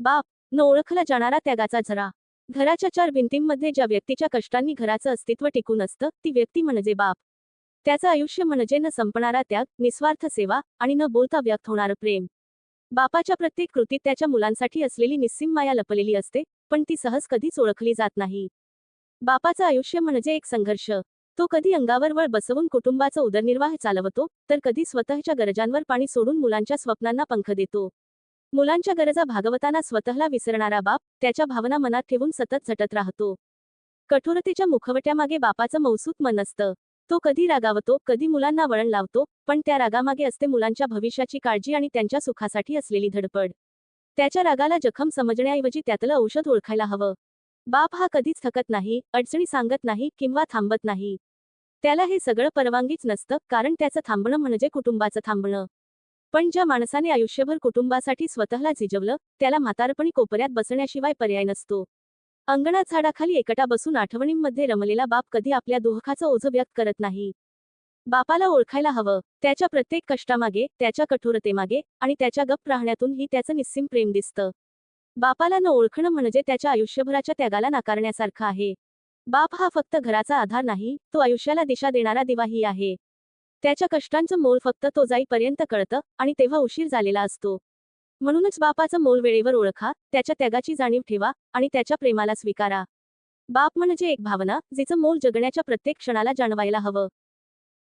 बाप न ओळखला जाणारा त्यागाचा झरा. घराच्या चार भिंतींमध्ये ज्या व्यक्तीच्या कष्टांनी घराचं अस्तित्व टिकून असतं ती व्यक्ती म्हणजे बाप. त्याचं आयुष्य म्हणजे न संपणारा त्याग निस्वार्थ सेवा आणि न बोलता व्यक्त होणारं प्रेम. बापाच्या प्रत्येक कृतीत त्याच्या मुलांसाठी असलेली निस्सीम माया लपलेली असते पण ती सहज कधीच ओळखली जात नाही. बापाचं आयुष्य म्हणजे एक संघर्ष. तो कधी अंगावर वळ बसवून कुटुंबाचा उदरनिर्वाह चालवतो तर कधी स्वतःच्या गरजांवर पाणी सोडून मुलांच्या स्वप्नांना पंख देतो. मुलांच्या गरजा भागवताना स्वतःला विसरणारा बाप त्याच्या भावना मनात ठेवून सतत झटत राहतो. कठोरतेच्या मुखवट्यामागे बापाचं मौसूत मन असतं. तो कधी रागावतो कधी मुलांना वळण लावतो पण त्या रागामागे असते मुलांच्या भविष्याची काळजी आणि त्यांच्या सुखासाठी असलेली धडपड. त्याच्या रागाला जखम समजण्याऐवजी त्यातलं औषध ओळखायला हवं. बाप हा कधीच थकत नाही अडचणी सांगत नाही किंवा थांबत नाही. त्याला हे सगळं परवानगीच नसतं कारण त्याचं थांबणं म्हणजे कुटुंबाचं थांबणं. पण ज्या माणसाने आयुष्यभर कुटुंबासाठी स्वतःला झिजवलं त्याला म्हातारपणी कोपऱ्यात बसण्याशिवाय पर्याय नसतो. अंगणात झाडाखाली एकटा बसून आठवणींमध्ये रमलेला बाप कधी आपल्या दुःखाचं ओझं व्यक्त करत नाही. बापाला ओळखायला हवं त्याच्या प्रत्येक कष्टामागे त्याच्या कठोरतेमागे आणि त्याच्या गप्प राहण्यातूनही त्याचं निस्सिम प्रेम दिसतं. बापाला न ओळखणं म्हणजे त्याच्या आयुष्यभराच्या त्यागाला नाकारण्यासारखं आहे. बाप हा फक्त घराचा आधार नाही तो आयुष्याला दिशा देणारा दिवाही आहे. त्याच्या कष्टांचं मोल फक्त तो जाईपर्यंत कळतं आणि तेव्हा उशीर झालेला असतो. म्हणूनच बापाचं मोल वेळेवर ओळखा त्याच्या त्यागाची जाणीव ठेवा आणि त्याच्या प्रेमाला स्वीकारा. बाप म्हणजे एक भावना जिचं मोल जगण्याच्या प्रत्येक क्षणाला जाणवायला हवं.